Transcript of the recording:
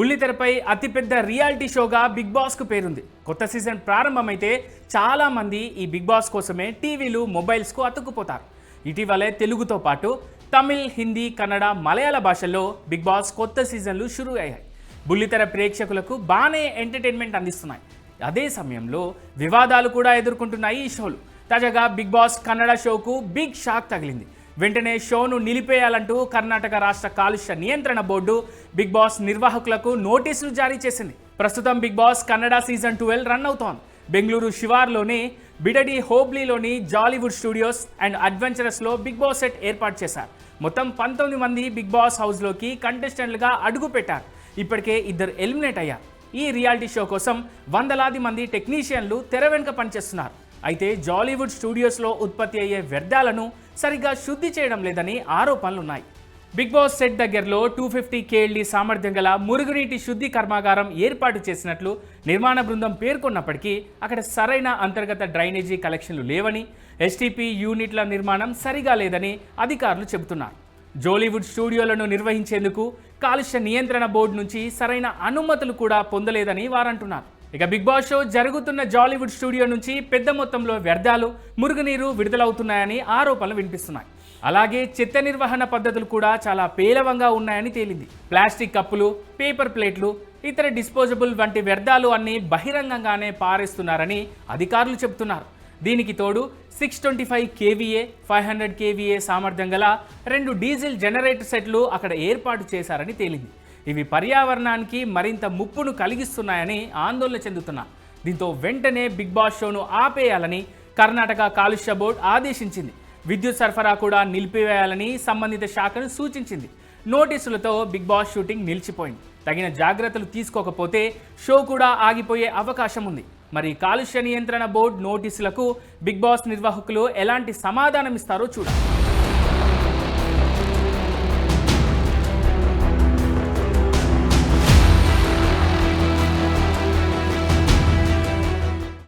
బుల్లితెరపై అతిపెద్ద reality షోగా big బాస్కు పేరుంది. కొత్త సీజన్ ప్రారంభమైతే చాలామంది ఈ బిగ్ బాస్ కోసమే టీవీలు మొబైల్స్కు అతుక్కుపోతారు. ఇటీవలే తెలుగుతో పాటు తమిళ్ హిందీ కన్నడ మలయాళ భాషల్లో బిగ్ బాస్ కొత్త సీజన్లు షురూ అయ్యాయి. బుల్లితెర ప్రేక్షకులకు బాగానే ఎంటర్టైన్మెంట్ అందిస్తున్నాయి. అదే సమయంలో వివాదాలు కూడా ఎదుర్కొంటున్నాయి ఈ షోలు. తాజాగా బిగ్ బాస్ కన్నడ షోకు బిగ్ షాక్ తగిలింది. వెంటనే షోను నిలిపేయాలంటూ కర్ణాటక రాష్ట్ర కాలుష్య నియంత్రణ బోర్డు బిగ్ బాస్ నిర్వాహకులకు నోటీసులు జారీ చేసింది. ప్రస్తుతం Bigg Boss Kannada season twelve run అవుతోంది. బెంగళూరు శివార్లోని బిడడి హోబ్లీలోని జాలీవుడ్ స్టూడియోస్ అండ్ అడ్వెంచరస్లో బిగ్ బాస్ సెట్ ఏర్పాటు చేశారు. మొత్తం పంతొమ్మిది మంది బిగ్ బాస్ హౌస్లోకి కంటెస్టెంట్లుగా అడుగు పెట్టారు. ఇప్పటికే ఇద్దరు ఎలిమినేట్ అయ్యారు. ఈ రియాలిటీ షో కోసం వందలాది మంది టెక్నీషియన్లు తెర వెనుక పనిచేస్తున్నారు. అయితే జాలీవుడ్ స్టూడియోస్లో ఉత్పత్తి అయ్యే వ్యర్థాలను సరిగ్గా శుద్ధి చేయడం లేదని ఆరోపణలు ఉన్నాయి బిగ్ బాస్ సెట్ దగ్గరలో టూ ఫిఫ్టీ కేఎల్డీ సామర్థ్యం గల మురుగునీటి శుద్ధి కర్మాగారం ఏర్పాటు చేసినట్లు నిర్మాణ బృందం పేర్కొన్నప్పటికీ అక్కడ సరైన అంతర్గత డ్రైనేజీ కలెక్షన్లు లేవని ఎస్టీపీ యూనిట్ల నిర్మాణం సరిగా లేదని అధికారులు చెబుతున్నారు. జోలీవుడ్ స్టూడియోలను నిర్వహించేందుకు కాలుష్య నియంత్రణ బోర్డు నుంచి సరైన అనుమతులు కూడా పొందలేదని వారంటున్నారు. ఇక బిగ్ బాస్ షో జరుగుతున్న జాలీవుడ్ స్టూడియో నుంచి పెద్ద మొత్తంలో వ్యర్థాలు మురుగునీరు విడుదలవుతున్నాయని ఆరోపణలు వినిపిస్తున్నాయి. అలాగే చెత్త నిర్వహణ పద్ధతులు కూడా చాలా పేలవంగా ఉన్నాయని తేలింది. ప్లాస్టిక్ కప్పులు పేపర్ ప్లేట్లు ఇతర డిస్పోజబుల్ వంటి వ్యర్థాలు అన్నీ బహిరంగంగానే పారేస్తున్నారని అధికారులు చెబుతున్నారు. దీనికి తోడు six twenty five KVA five hundred KVA సామర్థ్యం గల రెండు డీజిల్ జనరేటర్ సెట్లు అక్కడ ఏర్పాటు చేశారని తేలింది. ఇవి పర్యావరణానికి మరింత ముప్పును కలిగిస్తున్నాయని ఆందోళన చెందుతున్నారు దీంతో వెంటనే బిగ్ బాస్ షోను ఆపేయాలని కర్ణాటక కాలుష్య బోర్డు ఆదేశించింది. విద్యుత్ సరఫరా కూడా నిలిపివేయాలని సంబంధిత శాఖను సూచించింది. నోటీసులతో బిగ్ బాస్ షూటింగ్ నిలిచిపోయింది. తగిన జాగ్రత్తలు తీసుకోకపోతే షో కూడా ఆగిపోయే అవకాశం ఉంది. మరి కాలుష్య నియంత్రణ బోర్డు నోటీసులకు బిగ్ బాస్ నిర్వాహకులు ఎలాంటి సమాధానం ఇస్తారో చూడాలి.